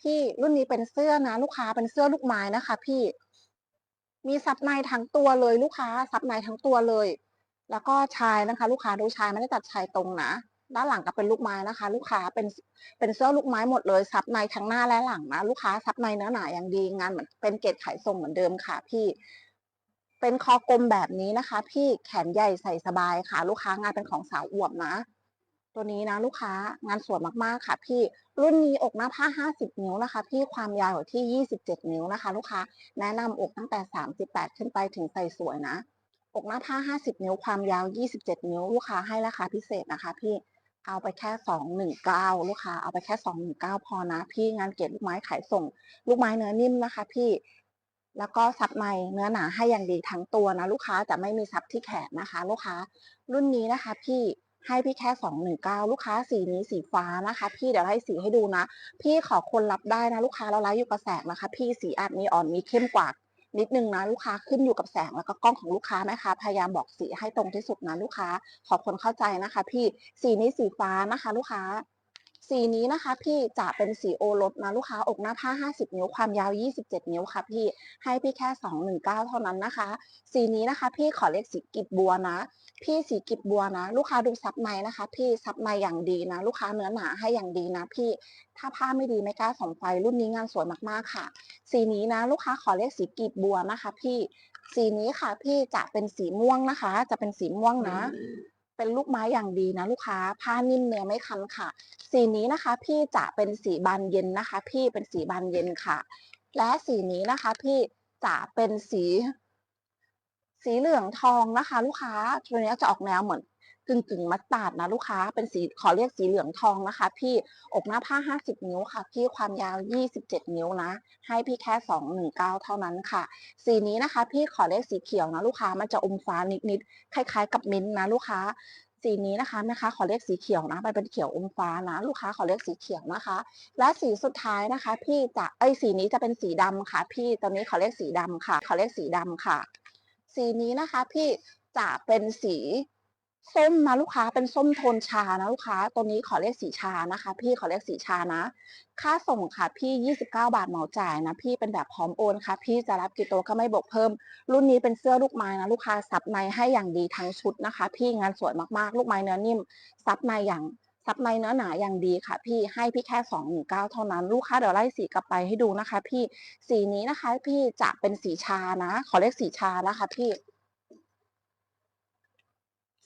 พี่รุ่นนี้เป็นเสื้อนะลูกค้าเป็นเสื้อลูกไม้นะคะ พี่ มีซับในทั้งตัวเลยลูกค้าซับในทั้งตัวเลย แล้วก็ชายนะคะ ลูกค้าดูชายไม่ได้ตัดชายตรงนะด้านหลังก็เป็นลูกไม้นะคะ ลูกค้าเป็นเป็นเสื้อลูกไม้หมดเลยซับในทั้งหน้าและหลังนะลูกค้าซับในเนื้อหนาอย่างดีงานเหมือนเป็นเกรดขายส่งเหมือนเดิมค่ะ พี่ เป็นคอกลมแบบนี้นะคะ พี่แขนใหญ่ใส่สบายค่ะ ลูกค้างานเป็นของสาวอวบนะ ตัวนี้นะลูกค้างานสวยมากๆค่ะ พี่รุ่นนี้อกหน้าผ้า 50 นิ้วนะคะ พี่ความยาวอยู่ที่ 27 นิ้วนะคะ ลูกค้าแนะนำอกตั้งแต่ 38 ขึ้นไปถึงใส่สวยนะ อกหน้าผ้า 50 นิ้วความยาว 27 นิ้ว ลูกค้าให้ราคาพิเศษนะคะ พี่เอาไปแค่ 219 ลูกค้าเอาไปแค่ 219 พอนะ พี่งานเกรดลูกไม้ขายส่ง ลูกไม้เนื้อนิ่มนะคะ พี่แล้วก็ซับในเนื้อหนาให้อย่างดีทั้งตัวนะ ลูกค้าแต่ไม่มีซับที่แขนนะคะ ลูกค้า รุ่นนี้นะคะ พี่ ให้พี่แค่สองหนึ่งเก้าลูกค้าสีนี้สีฟ้านะคะ พี่เดี๋ยวให้สีให้ดูนะ พี่ขอคนรับได้นะลูกค้าเราไลฟ์อยู่กับแสงนะคะ พี่สีอาจมีอ่อนมีเข้มกว่านิดนึงนะลูกค้าขึ้นอยู่กับแสงแล้วก็กล้องของลูกค้านะคะ พยายามบอกสีให้ตรงที่สุดนะลูกค้า ขอคนเข้าใจนะคะ พี่สีนี้สีฟ้านะคะ ลูกค้า สีนี้นะคะพี่จะเป็นสีโอรสนะลูกค้าอกหน้าผ้า 50 นิ้วความยาว 27 นิ้วค่ะพี่ให้พี่แค่ 219 เท่านั้นนะคะ สีนี้นะคะ พี่ขอเรียกสีกิบบัวนะ พี่สีกิบบัวนะ ลูกค้าดูซับในนะคะ พี่ซับในอย่างดีนะ ลูกค้าเนื้อหนาให้อย่างดีนะพี่ถ้าผ้าไม่ดีไม่กล้าส่องไฟรุ่นนี้งานสวยมากๆค่ะ สีนี้นะ ลูกค้าขอเรียกสีกีบบัวนะคะ พี่ สีนี้ค่ะพี่จะเป็นสีม่วงนะคะ จะเป็นสีม่วงนะ เป็นลูกไม้อย่างดีนะลูกค้า ผ้านิ่มเนื้อไม่คันค่ะ สีนี้นะคะ พี่จะเป็นสีบานเย็นนะคะ พี่เป็นสีบานเย็นค่ะ และสีนี้นะคะ พี่จะเป็นสี สีเหลืองทองนะคะ ลูกค้าตัวนี้จะออกแนวเหมือน กึ่งกึ่งมัสตาร์ดนะลูกค้า เป็นสีขอเรียกสีเหลืองทองนะคะ พี่อกหน้าผ้า 50 นิ้วค่ะ พี่ความยาว 27 นิ้วนะ ให้พี่แค่ 219 เท่านั้นค่ะ สีนี้นะคะ พี่ขอเรียกสีเขียวนะลูกค้ามันจะอมฟ้านิดๆคล้าย ๆ กับมิ้นท์นะลูกค้าสีนี้นะคะนะคะขอเรียกสีเขียวนะมันเป็นเขียวอมฟ้านะ ลูกค้าขอเรียกสีเขียวนะคะ และสีสุดท้ายนะคะ พี่จะเอ้สีนี้จะเป็นสีดำค่ะ พี่ตอนนี้ขอเรียกสีดำค่ะ ขอเรียกสีดำค่ะ สีนี้นะคะ พี่จะเป็นสี ส้มนะลูกค้าเป็นส้มโทนชานะลูกค้า ตัวนี้ขอเรียกสีชานะคะ พี่ขอเรียกสีชานะ ค่าส่งค่ะพี่ 29 บาทเหมาจ่ายนะพี่เป็นแบบพร้อมโอนค่ะ พี่จะรับกี่ตัวก็ไม่บวกเพิ่ม รุ่นนี้เป็นเสื้อลูกไม้นะลูกค้าซับในให้อย่างดีทั้งชุดนะคะ พี่งานสวยมากๆ ลูกไม้เนื้อนิ่มซับในอย่างซับในเนื้อหนาอย่างดีค่ะ พี่ให้พี่แค่219เท่านั้น ลูกค้าเดี๋ยวไล่สีกลับไปให้ดูนะคะ พี่สีนี้นะคะ พี่จะเป็นสีชานะ ขอเรียกสีชานะคะ พี่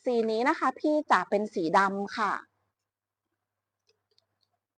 สีนี้นะคะ พี่จะเป็นสีดำค่ะ